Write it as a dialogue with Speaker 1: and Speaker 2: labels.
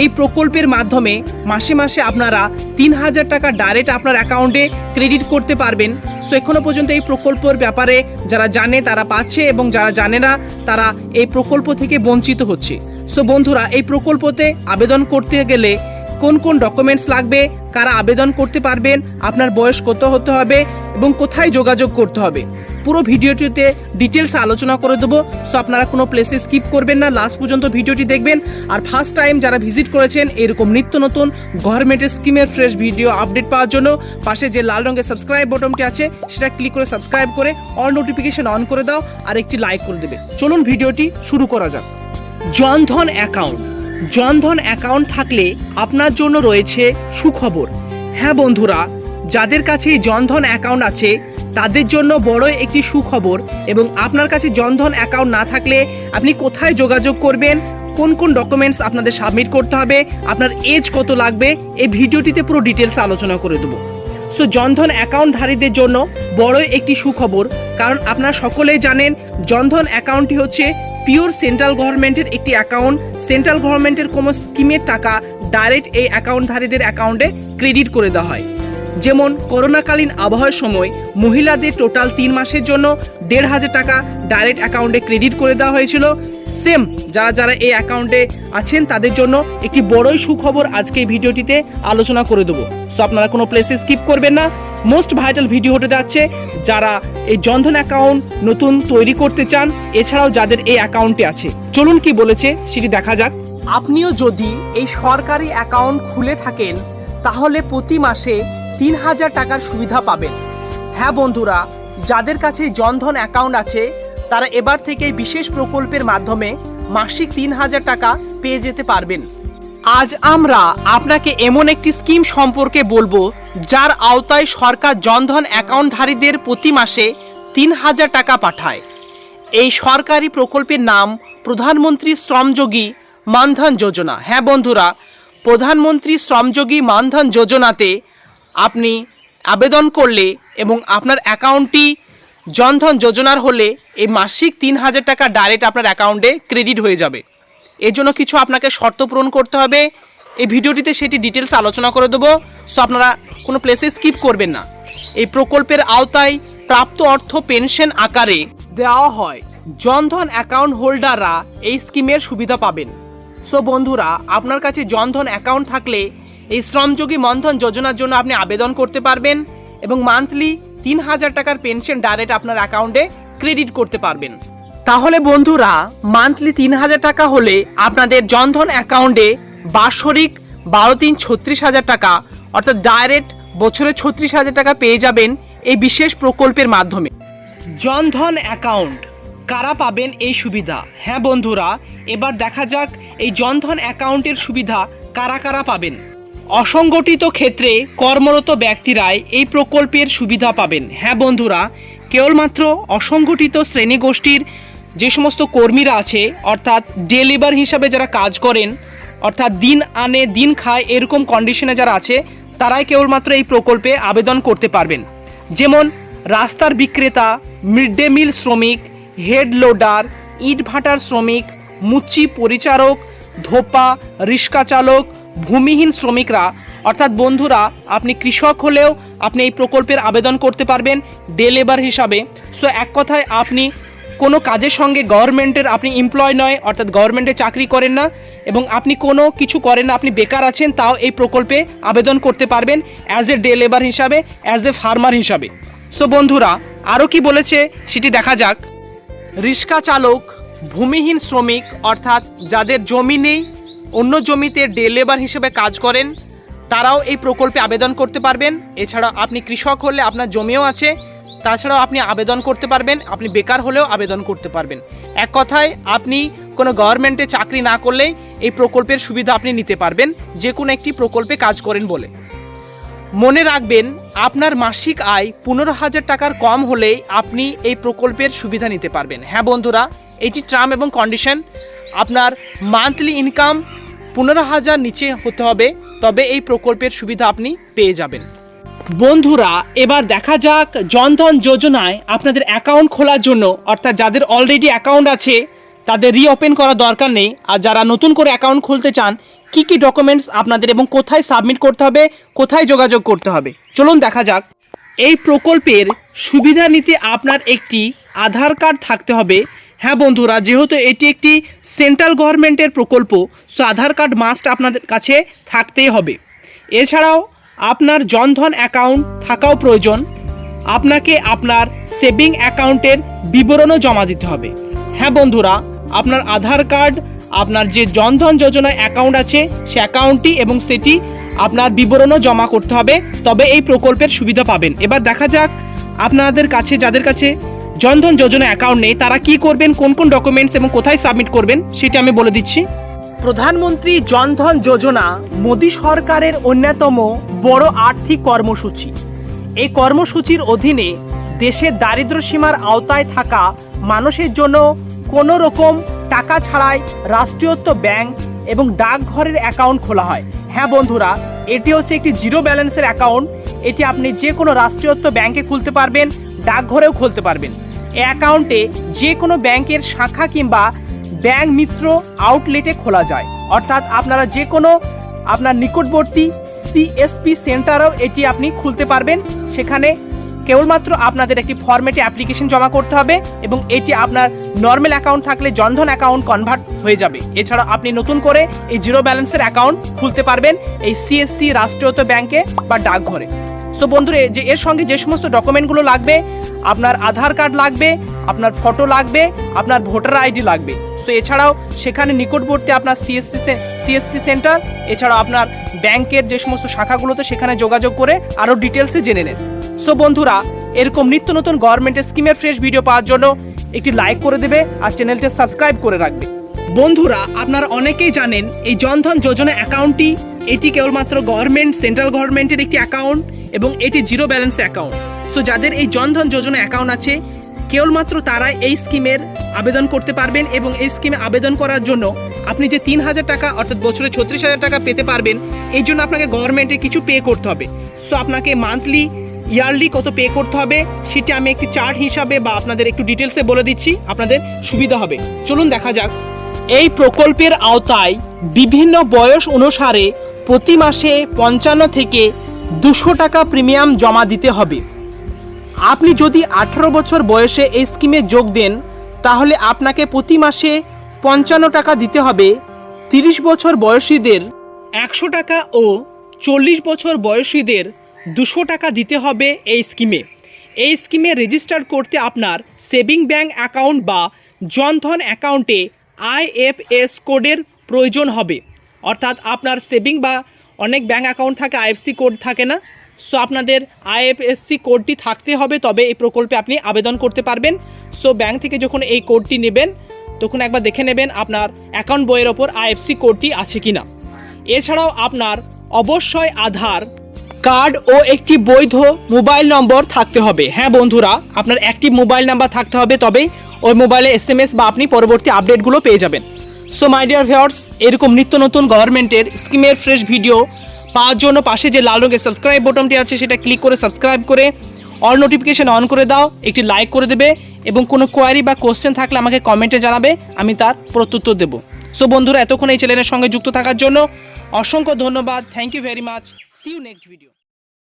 Speaker 1: এই প্রকল্পের মাধ্যমে মাসে মাসে আপনারা তিন হাজার টাকা ডাইরেক্ট আপনার অ্যাকাউন্টে ক্রেডিট করতে পারবেন। সো এখনও পর্যন্ত এই প্রকল্পের ব্যাপারে যারা জানে তারা পাচ্ছে এবং যারা জানে না, তারা এই প্রকল্প থেকে বঞ্চিত হচ্ছে। সো বন্ধুরা, এই প্রকল্পতে আবেদন করতে গেলে কোন কোন ডকুমেন্টস লাগবে, কারা আবেদন করতে পারবেন, আপনার বয়স কত হতে হবে এবং কোথায় যোগাযোগ করতে হবে। পুরো ভিডিওটিতে ডিটেলস আলোচনা করে দেবো। সো আপনারা কোনো প্লেসে স্কিপ করবেন না। লাস্ট পর্যন্ত ভিডিওটি দেখবেন। আর ফার্স্ট টাইম যারা ভিজিট করেছেন, এরকম নিত্য নতুন গভর্নমেন্টের স্কিমের ফ্রেশ ভিডিও আপডেট পাওয়ার জন্য, পাশে যে লাল রঙের সাবস্ক্রাইব বটনটি আছে, সেটা ক্লিক করে সাবস্ক্রাইব করে অল নোটিফিকেশন অন করে দাও আর একটি লাইক করে দেবে। চলুন ভিডিওটি শুরু করা যাক। জনধন অ্যাকাউন্ট জনধন অ্যাকাউন্ট থাকলে আপনার জন্য রয়েছে সুখবর। হ্যাঁ বন্ধুরা, যাদের কাছে জনধন অ্যাকাউন্ট আছে তাদের জন্য বড় একটি সুখবর এবং আপনার কাছে জনধন অ্যাকাউন্ট না থাকলে আপনি কোথায় যোগাযোগ করবেন, কোন কোন ডকুমেন্টস আপনাদের সাবমিট করতে হবে, আপনার এজ কত লাগবে, এই ভিডিওটিতে পুরো ডিটেলস আলোচনা করে দেবো। সো জনধন অ্যাকাউন্টধারীদের জন্য বড় একটি সুখবর, কারণ আপনারা সকলেই জানেন জনধন অ্যাকাউন্টটি হচ্ছে পিওর সেন্ট্রাল গভর্নমেন্টের একটি অ্যাকাউন্ট সেন্ট্রাল গভর্নমেন্টের কোনো স্কিমের টাকা ডাইরেক্ট এই অ্যাকাউন্টধারীদের অ্যাকাউন্টে ক্রেডিট করে দেওয়া হয়। যেমন করোনাকালীন আবহাওয়ার সময় মহিলাদের টোটাল তিন মাসের জন্য দেড় হাজার টাকা ডাইরেক্ট অ্যাকাউন্টে ক্রেডিট করে দেওয়া হয়েছিল। সেম যারা যারা এই অ্যাকাউন্টে আছেন, তাদের জন্য একটি বড়ই সুখবর আজকে এই ভিডিওটিতে আলোচনা করে দেবো। সো আপনারা কোনো প্লেসে স্কিপ করবেন না। মোস্ট ভাইটাল ভিডিও হতে যাচ্ছে যারা এই জনধন অ্যাকাউন্ট নতুন তৈরি করতে চান, এছাড়াও যাদের এই অ্যাকাউন্টে আছে। চলুন কি বলেছে সেটি দেখা যাক। আপনিও যদি এই সরকারি অ্যাকাউন্ট খুলে থাকেন, তাহলে প্রতি মাসে তিন হাজার টাকার সুবিধা পাবেন। হ্যাঁ বন্ধুরা, যাদের কাছে জনধন অ্যাকাউন্ট আছে, তারা এবার থেকে বিশেষ প্রকল্পের মাধ্যমে মাসিক তিন হাজার টাকা পেয়ে যেতে পারবেন। আজ আমরা আপনাকে এমন একটি স্কিম সম্পর্কে বলব, যার আওতায় সরকার জনধন অ্যাকাউন্টধারীদের প্রতি মাসে তিন হাজার টাকা পাঠায়। এই সরকারি প্রকল্পের নাম প্রধানমন্ত্রী শ্রমযোগী মানধন যোজনা। হ্যাঁ বন্ধুরা, প্রধানমন্ত্রী শ্রমযোগী মানধন যোজনাতে আপনি আবেদন করলে এবং আপনার অ্যাকাউন্টটি জনধন যোজনার হলে এই মাসিক তিন হাজার টাকা ডাইরেক্ট আপনার অ্যাকাউন্টে ক্রেডিট হয়ে যাবে। এর জন্য কিছু আপনাকে শর্ত পূরণ করতে হবে। এই ভিডিওটিতে সেটি ডিটেলস আলোচনা করে দেবো। সো আপনারা কোনো প্লেসে স্কিপ করবেন না। এই প্রকল্পের আওতায় প্রাপ্ত অর্থ পেনশন আকারে দেওয়া হয়। জনধন অ্যাকাউন্ট হোল্ডাররা এই স্কিমের সুবিধা পাবেন। সো বন্ধুরা, আপনার কাছে জনধন অ্যাকাউন্ট থাকলে এই শ্রমযোগী মন্থন যোজনার জন্য আপনি আবেদন করতে পারবেন এবং মান্থলি তিন হাজার টাকার পেনশন ডাইরেক্ট আপনার অ্যাকাউন্টে ক্রেডিট করতে পারবেন। তাহলে বন্ধুরা, মান্থলি তিন হাজার টাকা হলে আপনাদের জনধন অ্যাকাউন্টে বাৎসরিক বারো তিন ছত্রিশ হাজার টাকা, অর্থাৎ ডাইরেক্ট বছরে ছত্রিশ হাজার টাকা পেয়ে যাবেন এই বিশেষ প্রকল্পের মাধ্যমে। জনধন অ্যাকাউন্ট, কারা পাবেন এই সুবিধা? হ্যাঁ বন্ধুরা, এবার দেখা যাক এই জনধন অ্যাকাউন্টের সুবিধা কারা কারা পাবেন। অসংগঠিত ক্ষেত্রে কর্মরত ব্যক্তিরাই এই প্রকল্পের সুবিধা পাবেন। হ্যাঁ বন্ধুরা, কেবলমাত্র অসংগঠিত শ্রেণীগোষ্ঠীর যে সমস্ত কর্মীরা আছে, অর্থাৎ ডে লেবার হিসাবে যারা কাজ করেন, অর্থাৎ দিন আনে, দিন খায় এরকম কন্ডিশনে যারা আছে, তারাই কেবলমাত্র এই প্রকল্পে আবেদন করতে পারবেন। যেমন রাস্তার বিক্রেতা মিড ডে মিল শ্রমিক, হেড লোডার ইট ভাটার শ্রমিক, মুচি পরিচারক, ধোপা, রিক্সা চালক ভূমিহীন শ্রমিকরা, অর্থাৎ বন্ধুরা, আপনি কৃষক হলেও আপনি এই প্রকল্পের আবেদন করতে পারবেন ডে লেবার হিসাবে। সো এক কথায় আপনি কোনো কাজের সঙ্গে গভর্নমেন্টের আপনি এমপ্লয় নয়, অর্থাৎ গভর্নমেন্টে চাকরি করেন না এবং আপনি কোনো কিছু করেন না, আপনি বেকার আছেন, তাও এই প্রকল্পে আবেদন করতে পারবেন অ্যাজ এ ডে লেবার হিসাবে অ্যাজ এ ফার্মার হিসাবে। সো বন্ধুরা আরও কি বলেছে সেটি দেখা যাক। রিক্সা চালক, ভূমিহীন শ্রমিক, অর্থাৎ যাদের জমি নেই অন্য জমিতে ডে লেবার হিসেবে কাজ করেন, তারাও এই প্রকল্পে আবেদন করতে পারবেন। এছাড়া আপনি কৃষক হলে আপনার জমিও আছে, তাছাড়াও আপনি আবেদন করতে পারবেন, আপনি বেকার হলেও আবেদন করতে পারবেন। এক কথায়, আপনি কোনো গভর্নমেন্টে চাকরি না করলেই এই প্রকল্পের সুবিধা আপনি নিতে পারবেন, যে কোনো একটি প্রকল্পে কাজ করেন বলে। মনে রাখবেন, আপনার মাসিক আয় পনেরো হাজার টাকার কম হলেই আপনি এই প্রকল্পের সুবিধা নিতে পারবেন। হ্যাঁ বন্ধুরা, এটি ট্রাম এবং কন্ডিশন। আপনার মান্থলি ইনকাম পনেরো হাজার নিচে হতে হবে, তবে এই প্রকল্পের সুবিধা আপনি পেয়ে যাবেন। বন্ধুরা, এবার দেখা যাক জনধন যোজনায় আপনাদের অ্যাকাউন্ট খোলার জন্য, অর্থাৎ যাদের অলরেডি অ্যাকাউন্ট আছে, তাদের রিওপেন করা দরকার নেই, আর যারা নতুন করে অ্যাকাউন্ট খুলতে চান, কি কি ডকুমেন্টস আপনাদের এবং কোথায় সাবমিট করতে হবে, কোথায় যোগাযোগ করতে হবে? চলুন দেখা যাক। এই প্রকল্পের সুবিধা নিতে আপনার একটি আধার কার্ড থাকতে হবে হ্যাঁ বন্ধুরা, যেহেতু এটি একটি সেন্ট্রাল গভর্নমেন্টের প্রকল্প সো আধার কার্ড মাস্ট আপনাদের কাছে থাকতেই হবে। এছাড়াও আপনার জনধন অ্যাকাউন্ট থাকাও প্রয়োজন। আপনাকে আপনার সেভিং অ্যাকাউন্টের বিবরণও জমা দিতে হবে। হ্যাঁ বন্ধুরা, আপনার আধার কার্ড, আপনার যে জনধন যোজনা অ্যাকাউন্ট আছে, সে অ্যাকাউন্টটি এবং সেটি আপনার বিবরণও জমা করতে হবে। তবে এই প্রকল্পের সুবিধা পাবেন। এবার দেখা যাক আপনাদের কাছে, যাদের কাছে জনধন যোজনা অ্যাকাউন্ট নেই, তারা কি করবেন, কোন কোন ডকুমেন্টস এবং কোথায় সাবমিট করবেন, সেটা আমি বলে দিচ্ছি। প্রধানমন্ত্রী জনধন যোজনা মোদী সরকারের অন্যতম বড় আর্থিক কর্মসূচি। এই কর্মসূচির অধীনে দেশের দারিদ্র সীমার আওতায় থাকা মানুষের জন্য কোনো রকম টাকা ছাড়াই রাষ্ট্রীয়ত্ব ব্যাংক এবং ডাকঘরের অ্যাকাউন্ট খোলা হয়। হ্যাঁ বন্ধুরা, এটি হচ্ছে একটি জিরো ব্যালেন্সের অ্যাকাউন্ট এটি আপনি যে কোনো রাষ্ট্রীয়ত্ব ব্যাংকে খুলতে পারবেন, ডাকঘরেও খুলতে পারবেন। অ্যাকাউন্টে যে কোনো ব্যাংকের শাখা কিংবা ব্যাংক মিত্র আউটলেটে খোলা যায়। অর্থাৎ আপনারা যে কোনো আপনার নিকটবর্তী সিএসপি সেন্টারেও এটি আপনি খুলতে পারবেন। সেখানে কেবলমাত্র আপনাদের একটি ফর্মেটে অ্যাপ্লিকেশন জমা করতে হবে এবং এটি আপনার নর্মাল অ্যাকাউন্ট থাকলে জনধন অ্যাকাউন্ট কনভার্ট হয়ে যাবে। এছাড়া আপনি নতুন করে এই জিরো ব্যালেন্সের অ্যাকাউন্ট খুলতে পারবেন এই সিএসসি রাষ্ট্রীয়ত ব্যাংকে বা ডাকঘরে। তো বন্ধুরা, যে এর সঙ্গে যে সমস্ত ডকুমেন্টগুলো লাগবে, আপনার আধার কার্ড লাগবে, আপনার ফটো লাগবে, আপনার ভোটার আইডি লাগবে। তো এছাড়াও সেখানে নিকটবর্তী আপনার সিএসসি সিএসপি সেন্টার এছাড়াও আপনার ব্যাংকের যে সমস্ত শাখাগুলোতে সেখানে যোগাযোগ করে আরও ডিটেলসে জেনে নেন। সো বন্ধুরা, এরকম নিত্য নতুন গভর্নমেন্টের স্কিমের ফ্রেশ ভিডিও পাওয়ার জন্য একটি লাইক করে দেবে আর চ্যানেলটি সাবস্ক্রাইব করে রাখবে। বন্ধুরা, আপনারা অনেকেই জানেন এই জনধন যোজনা অ্যাকাউন্টটি এটি কেবলমাত্র গভর্নমেন্ট সেন্ট্রাল গভর্নমেন্টের একটি অ্যাকাউন্ট এবং এটি জিরো ব্যালেন্স অ্যাকাউন্ট। সো যাদের এই জনধন যোজনা অ্যাকাউন্ট আছে, কেবলমাত্র তারা এই স্কিমের আবেদন করতে পারবেন এবং এই স্কিমে আবেদন করার জন্য আপনি যে তিন হাজার টাকা, অর্থাৎ বছরে ছত্রিশ হাজার টাকা পেতে পারবেন এই জন্য আপনাকে গভর্নমেন্টের কিছু পে করতে হবে। সো আপনাকে মান্থলি, ইয়ারলি কত পে করতে হবে, সেটা আমি একটি চার্ট হিসাবে বা আপনাদের একটু ডিটেলসে বলে দিচ্ছি, আপনাদের সুবিধা হবে। চলুন দেখা যাক। এই প্রকল্পের আওতায় বিভিন্ন বয়স অনুসারে প্রতি মাসে পঞ্চান্ন থেকে দুশো টাকা প্রিমিয়াম জমা দিতে হবে। আপনি যদি আঠারো বছর বয়সে এই স্কিমে যোগ দেন, তাহলে আপনাকে প্রতি মাসে পঞ্চান্ন টাকা দিতে হবে। তিরিশ বছর বয়সীদের একশো টাকা ও চল্লিশ বছর বয়সীদের দুশো টাকা দিতে হবে এই স্কিমে। এই স্কিমে রেজিস্টার করতে আপনার সেভিং ব্যাংক অ্যাকাউন্ট বা জনধন অ্যাকাউন্টে আইএফএস কোডের প্রয়োজন হবে। অর্থাৎ আপনার সেভিং বা অনেক ব্যাঙ্ক অ্যাকাউন্ট থাকে আইএফসি কোড থাকে না। সো আপনাদের আইএফএসসি কোডটি থাকতে হবে, তবে এই প্রকল্পে আপনি আবেদন করতে পারবেন। সো ব্যাংক থেকে যখন এই কোডটি নেবেন, তখন একবার দেখে নেবেন আপনার অ্যাকাউন্ট বইয়ের ওপর আইএফসি কোডটি আছে কি না এছাড়াও আপনার অবশ্যই আধার কার্ড ও একটি বৈধ মোবাইল নম্বর থাকতে হবে। হ্যাঁ বন্ধুরা, আপনার একটি মোবাইল নাম্বার থাকতে হবে, তবেই ওই মোবাইলে এস বা আপনি পরবর্তী আপডেটগুলো পেয়ে যাবেন। সো মাই ডিয়ার ভিউয়ার্স এরকম নিত্য নতুন গভর্নমেন্টের স্কিমের ফ্রেশ ভিডিও পাওয়ার জন্য পাশে যে লাল রঙের সাবস্ক্রাইব বটনটি আছে, সেটা ক্লিক করে সাবস্ক্রাইব করে অল নোটিফিকেশন অন করে দাও, একটি লাইক করে দেবে এবং কোনো কোয়ারি বা কোশ্চেন থাকলে আমাকে কমেন্টে জানাবে, আমি তার প্রত্যুত্তর দেবো। সো বন্ধুরা, এতক্ষণ এই চ্যানেলের সঙ্গে যুক্ত থাকার জন্য অসংখ্য ধন্যবাদ। Thank you very much see you next video